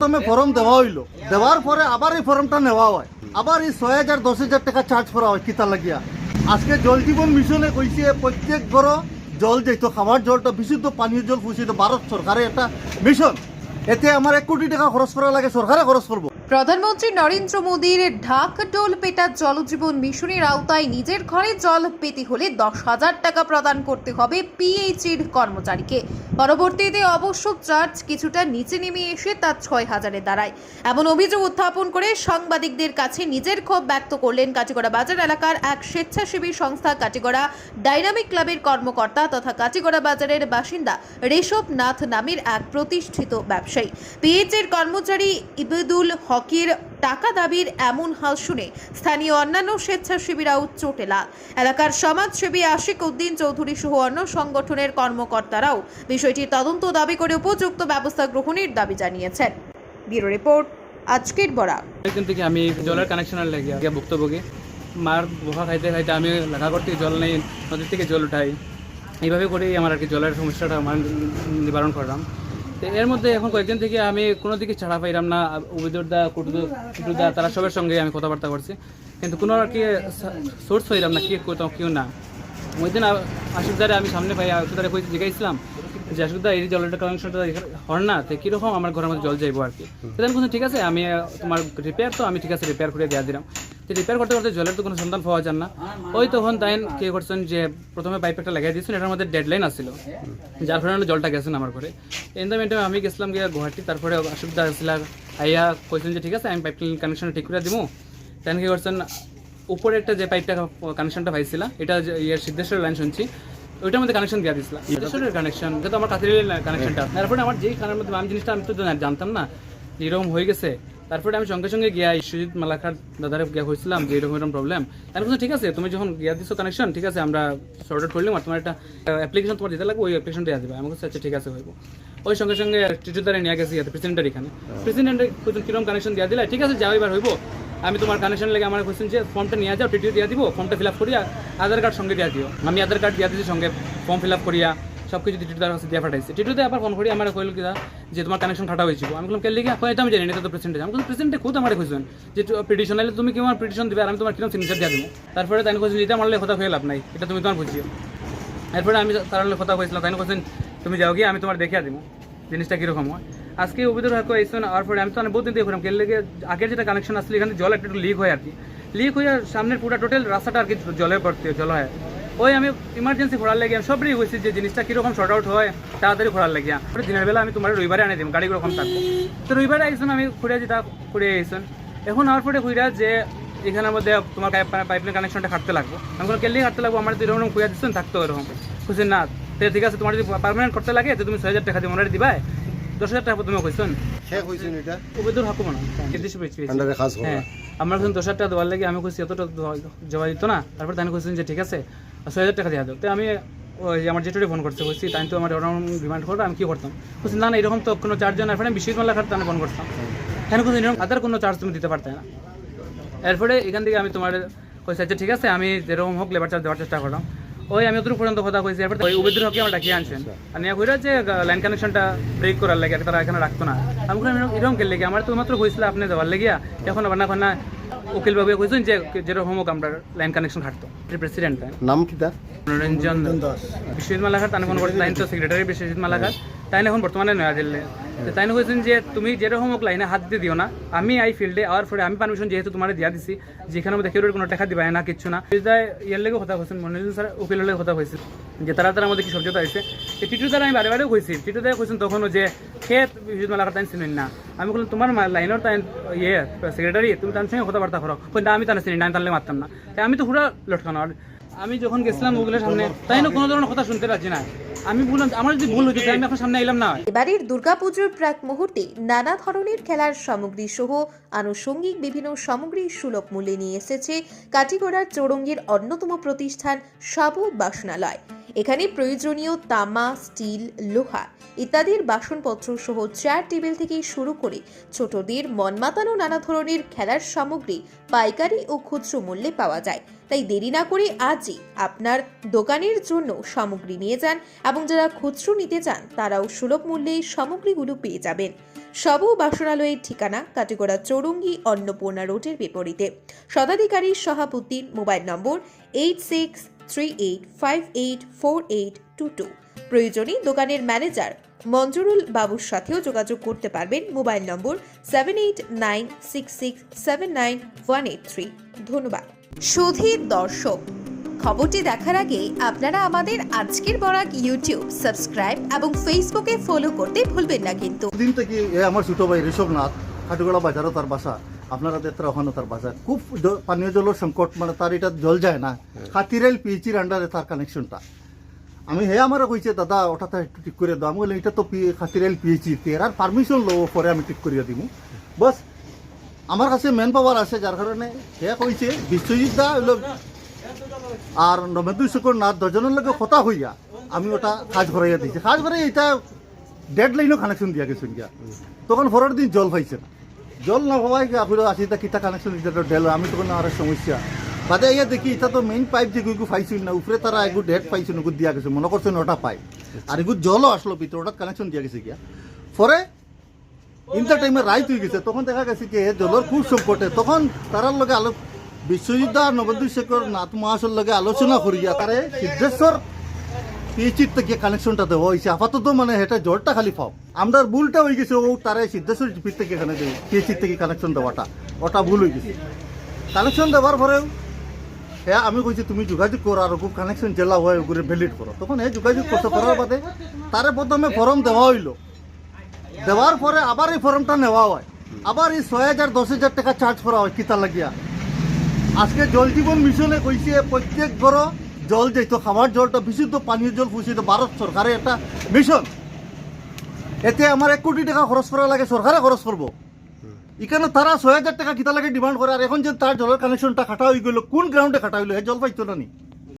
প্রথমে ফর্ম দেওয়া হইল। দেওয়ার পরে আবার এই ফর্মটা নেওয়া হয়। আবার এই ছয় হাজার, দশ হাজার টাকা চার্জ করা হয় কিতা লাগিয়া। আজকে জল জীবন মিশনে কইছে, প্রত্যেক ঘর জল যেত খাবার জলটা, বিশুদ্ধ পানীয় জল ফুসিত ভারত সরকারের একটা মিশন এতে আমার এক কোটি টাকা খরচ করা লাগে, সরকারে খরচ করব। প্রধানমন্ত্রী নরেন্দ্র মোদীর ঢাক ডোল পেটা জলজীবন মিশনের আওতায় নিজের ঘরে জল পেতে হলে দশ হাজার টাকা প্রদান করতে হবে পিএইচির কর্মচারীকে। পরবর্তীতে অবশ্য চার্জ কিছুটা নিচে নেমে এসে তা ছয় হাজারে দাঁড়ায়। এমন অভিযোগ উত্থাপন করে সাংবাদিকদের কাছে নিজের ক্ষোভ ব্যক্ত করলেন কাটিগড়া বাজার এলাকার এক স্বেচ্ছাসেবী সংস্থা কাটিগড়া ডাইনামিক ক্লাবের কর্মকর্তা তথা কাটিগড়া বাজারের বাসিন্দা রেশব নাথ নামের এক প্রতিষ্ঠিত ব্যবসায়ী। পিএইচের কর্মচারী ইবেদুল হকের টাকা দাবির এমন হাল শুনে স্থানীয় অন্যান্য স্বেচ্ছাসেবীরাও চোটেলা এলাকার সমাজসেবী আশিক উদ্দিন চৌধুরী সহ অন্য সংগঠনের কর্মকর্তারাও বিষয়টির তদন্ত দাবি করে উপযুক্ত ব্যবস্থা গ্রহণের দাবি জানিয়েছেন। ব্যুরো রিপোর্ট, আজকের বরা এখান থেকে আমি জলের কানেকশনের লেগে ভুক্তভোগী। মার বোকা খাইতে খাইতে আমি লেখা করতে জল নেই, নদীর থেকে জল উঠাই। এইভাবে করেই আমার আর কি জলের সমস্যাটা আমার নিবারণ করলাম। তো এর মধ্যে এখন কয়েকদিন থেকে আমি কোনো দিকে ছাড়া পাইলাম না। উবিদুরদা কুটুদা তারা সবার সঙ্গে আমি কথাবার্তা করছি। কিন্তু কোনো আর কি সোর্স হইলাম না, কি কোথাও কেউ না। ওই দিন আমি সামনে পাই আশিকদারে কই জিজ্ঞাসলাম যে আশিকদা এই জলের কানেকশনটা হর না, তো কীরকম আমার ঘরের মধ্যে জল যাইবো আর কি। সেদিন কোনো ঠিক আছে, আমি তোমার রিপেয়ার তো, আমি ঠিক আছে রিপেয়ার করে দেওয়া দিলাম। রিপেয়ার করতে করতে জলের তো কোনো সন্ধান পাওয়া যান না। ওই তখন তাই কে করছেন যে প্রথমে পাইপ একটা লাগিয়ে দিয়েছেন, এটার মধ্যে ডেডলাইন আসছিল যার কারণে জলটা গেছেন আমার ঘরে। ইন দ্য মেন্টে আমি গেছিলাম গিয়ে গুয়াহাটি, তারপরে অসুবিধা আসছিল আইয়া কইছেন যে, ঠিক আছে, আমি পাইপ কানেকশন ঠিক করে দিব তাই কি করছেন, উপরে একটা যে পাইপটা কানেকশনটা পাইছিলাম এটা ইয়ের সিদ্ধেশ্বরের লাইন শুনছি, ওইটার মধ্যে কানেকশন দিয়ে দিয়েছিলাম সিদ্ধেশ্বরের কানেকশন যেহেতু আমার কাছে কানেকশনটা তারপরে আমার যেই কানের মধ্যে আমি জিনিসটা আমি তো জানতাম না। এরকম হয়ে গেছে। তারপরে আমি সঙ্গে সঙ্গে গিয়া সুজিত মালাকার দাদারে গিয়া হয়েছিলাম যে এরকম এরকম প্রবলেম তার বলছে, ঠিক আছে, তুমি যখন গিয়া দিছো কানেকশন ঠিক আছে, আমরা শর্ট আউট করলাম আর তোমার একটা অ্যাপ্লিকেশন তোমার দিতে লাগবে, ওই অ্যাপ্লিকেশন দেওয়া দেবে। আমি বলছি আচ্ছা ঠিক আছে, হইব। ওই সঙ্গে সঙ্গে টিচুদারে নিয়ে গেছি প্রেসিডেন্টের এখানে। প্রেসিডেন্টের কীরকম কানেকশন দেওয়া দিলা? ঠিক আছে, যাও, এবার হইব। আমি তোমার কানেকশন লেগে আমার কোশ্চেন যে ফর্মটা নিয়ে যাও টিটিও দিয়ে দিব ফর্মটা ফিল আপ করিয়া আধার কার্ড সঙ্গে দিয়ে দিও। আমি আধার কার্ড দিয়ে দিয়েছি সঙ্গে ফর্ম ফিল আপ করিয়া সব কিছু টিটু তার কাছে দিয়ে পাঠাইছি। টিটুতে আবার ফোন করি আমার কইল কি যে তোমার কানেকশন খাটা হয়েছিল আমি বললাম কে লিখে এটা আমি জানি এটা তো প্রেসিডেন্ট আমি বললাম প্রেসিডেন্টে খুদ আমার কইছেন যে পিটিশন এলে তুমি কি আমার পিটিশন দিবে আর আমি তোমার কীরকম সিগনেচার দিয়ে দেবো? তারপরে তাই কইছেন এটা মারলে কথা হয়ে লাভ নাই এটা তুমি তোমার বুঝিও। এরপরে আমি তার কথা কইছিলাম তাই কইছেন তুমি যাও গিয়ে আমি তোমার দেখিয়া দিব জিনিসটা কীরকম হয়। আজকে অভিযোগ হাকো আইসন আর পরে আমি তো অনেক বহুদিন দেখলাম কেন লেগে? আগের যেটা কানেকশন আসলে এখানে জল একটু লিক হয় আর কি। লিক হয়ে সামনের পুরো টোটাল রাস্তাটা আর কি জলে হয়, জল হয় ওই আমি ইমার্জেন্সি ঘোরার লাগে আমি সবই হয়েছি যে জিনিসটা কীরকম শর্ট আউট হয় তাড়াতাড়ি ঘোরার লাগিয়া। পরে দিনের বেলা আমি তোমার রবিবারে আনে দিম গাড়ি রকম থাকব। তো রবিবারে আইসন আমি ঘুরে যেটা ঘুরে আইসন। এখন আমার পরে ঘুরে যে এখানের মধ্যে তোমার পাইপলাইন কানেকশনটা খাটতে লাগবো। আমি কোনো কেলি খাটতে লাগবো আমার তো এরকম খুঁজে দিচ্ছেন থাকতো এরকম। খুঁজে না তো ঠিক আছে তোমার যদি পার্মানেন্ট করতে লাগে তো তুমি ছয় হাজার টাকা দিয়ে মনে দিবা দশ হাজার টাকা তুমি কইছেন। এটা? ওবেদুর পেয়েছি হ্যাঁ আমার দশ হাজার টাকা দেওয়ার লাগে আমি কইছি এতটা জমা দিত না। তারপর তাই কইছেন যে ঠিক আছে। ছয় হাজার টাকা দিয়ে দাও তো আমি ওই আমার জেঠুরে ফোন করছে বলছি তাই তো আমার এরকম ডিমান্ড করো আমি কি করতাম? বলছি না না এরকম তো কোনো চার্জ না এরপরে বিশ মালা খাটতে আমি ফোন করতাম। কেন কোনো এরকম আদার কোনো চার্জ তুমি দিতে পারতে না। এরপরে এখান থেকে আমি তোমার কইছি আচ্ছা ঠিক আছে আমি যেরকম হোক লেবার চার্জ দেওয়ার চেষ্টা করলাম। ওই আমি অতটুকু পর্যন্ত কথা কইছি। এরপরে ওই উবেদের হকে আমার ডাকিয়ে আনছেন। আর নিয়ে কইরা যে লাইন কানেকশনটা ব্রেক করার লাগে তারা এখানে রাখতো না। আমি এরকম- কে লেগে? আমার তো মাত্র কইছিল আপনি দেওয়ার লেগিয়া। এখন আবার না উকিল বাবু কইছেন যে যেরকম হোক আমরা লাইন কানেকশন খাটতো প্রেসিডেন্ট নাম কি তার? মনোরঞ্জন বিশ্বজিৎ মালাঘাট তাই ফোন করছে তাই তো সেক্রেটারি বিশ্বজিৎ মালাঘাট তাই এখন বর্তমানে নয়া দিল্লি। তো তাই কইছেন যে তুমি যেরকম হোক লাইনে হাত দিয়ে দিও না। আমি আই ফিল্ডে আর পরে আমি পারমিশন যেহেতু তোমার দিয়া দিছি যেখানে মধ্যে কেউ কোনো টাকা দিবা না কিছু না। ইয়ার লেগে কথা কইছেন মনোরঞ্জন স্যার উকিলের লেগে কথা কইছে যে তারা তারা আমাদের কি সবজেক্ট আছে তো টিটু দ্বারা আমি বারে বারে কইছি। টিটু দ্বারা কইছেন তখনও যে খেত বিশ্বজিৎ মালাঘাট তাই চিনেন না? আমি বললাম, তোমার লাইনের ইয়ে সেক্রেটারি তুমি তার সঙ্গে কথাবার্তা করো। কিন্তু আমি তার চিনি না আমি তাহলে মারতাম না। তাই আমি তো পুরো লটকানো। আমি যখন গেছিলাম ওগুলোর সামনে, তাই না কোনো ধরনের কথা শুনতে পাচ্ছি না। আমি বললাম, আমার ভুল আমি সামনে এলাম না। এবারের দুর্গাপুজোর প্রাক মুহূর্তে নানা ধরনের খেলার সামগ্রী সহ আনুষঙ্গিক বিভিন্ন সামগ্রী সুলভ মূল্যে নিয়ে এসেছে কাটিগড়ার চৌরঙ্গের অন্যতম প্রতিষ্ঠান সাবু বাসনালয়। এখানে প্রয়োজনীয় তামা, স্টিল, লোহা ইত্যাদির বাসনপত্র সহ চেয়ার টেবিল থেকে শুরু করে ছোটদের মন মাতানো নানা ধরনের খেলার সামগ্রী, পাইকারি ও খুচরো মূল্যে পাওয়া যায়। তাই দেরি না করে আজই আপনার দোকানের জন্য সামগ্রী নিয়ে যান এবং যারা খুচরো নিতে চান, তারাও সুলভ মূল্যে সামগ্রীগুলো পেয়ে যাবেন। সব বাসনালয়ের ঠিকানা কাটিগড়া চৌরঙ্গি অন্নপূর্ণা রোডের বিপরীতে। শতাধিকারী সভাপতির mobile number eight six three প্রয়োজনে দোকানের ম্যানেজার মঞ্জুরুল বাবুর সাথেও যোগাযোগ করতে পারবেন mobile number seven eight nine six six seven nine one eight three ধন্যবাদ সুধীর দর্শক খবরটি দেখার আগে আপনারা আমাদের আজকের বরাক ইউটিউব সাবস্ক্রাইব এবং ফেসবুকে ফলো করতে ভুলবেন না কিন্তু দিন থেকে আমার ছোট ভাই খাটুগড়া বাজারও তার বাসা আপনারা দেখতে ওখানে তার বাসা খুব পানীয় জলের সংকট মানে তার এটা জল যায় না। খাতিরাইল পিএইচির আন্ডারে তার কানেকশনটা আমি হে আমারও কইছে দাদা ওটাতে একটু ঠিক করে দাও। আমি বলি এটা তো খাতিরাইল পিএইচি তেরার পারমিশন লব পরে আমি ঠিক করিয়া দিব বস আমার কাছে মেন পাওয়ার আছে যার কারণে হে কইছে বিশ্বজিৎ দা হইল আর নবেন্দু শুকর নাথ দুজনের লগে কথা হইয়া আমি ওটা কাজ করাইয়া দিয়েছি। কাজ করাই এটা ডেড লাইনও কানেকশন দিয়া গেছে গিয়া। তখন পরের দিন জল পাইছে না। জল না হওয়াই গিয়ে আপনি আশিটা কিতা কানেকশন ডেল আমি তখন আর সমস্যা। বাদে ইয়া দেখি এটা তো মেইন পাইপ যে গুগু পাইছিল না, উপরে তারা এগু ডেট পাইছিল এগু দিয়া গেছে, মনে করছেন ওটা পাইপ আর এগু জলও আসলো ভিতরে ওটা কানেকশন দিয়া গেছে গিয়া। পরে ইন্টার টাইমে রাইত হয়ে গেছে, তখন দেখা গেছে কি জলের খুব সংকটে। তখন তারার লগে আলো বিশ্বজিৎ আর নবদ্বী শেখর নাথ মহাশয়ের লগে আলোচনা করিয়া তারে সিদ্ধেশ্বর পিএইচির থেকে কানেকশনটা দেওয়া হয়েছে আপাতত মানে এটা জলটা খালি পাও। আমরা ভুলটা হয়ে গেছে, ও তারে সিদ্ধেশ্বর জিপির থেকে এখানে দেয় পিএইচির থেকে কানেকশন দেওয়াটা। ওটা ভুল হয়ে গেছে। কানেকশন দেওয়ার পরেও হ্যাঁ আমি কইছি তুমি যোগাযোগ করো আর খুব কানেকশন জেলা হয়, ওগুলো ভ্যালিড করো। তখন হ্যাঁ যোগাযোগ করতে করার বাদে তারে প্রথমে ফর্ম দেওয়া হইল। দেওয়ার পরে আবার এই ফর্মটা নেওয়া হয়। আবার এই ছয় হাজার, দশ হাজার টাকা চার্জ করা হয়, কিতা লাগিয়া। আজকে জল জীবন মিশনে কইছে, প্রত্যেক ঘর জল যেত খাবার জলটা, বিশুদ্ধ পানীয় জল ফুসিত ভারত সরকারের একটা মিশন এতে আমার এক কোটি টাকা খরচ করা লাগে সরকারে খরচ করব এখানে তারা ছয় হাজার টাকা কিতা লাগে ডিমান্ড করে আর এখন যে তার জলের কানেকশনটা খাটা হয়ে গেল, কোন গ্রাউন্ডে কাটা হইল জল পাইতো না নি?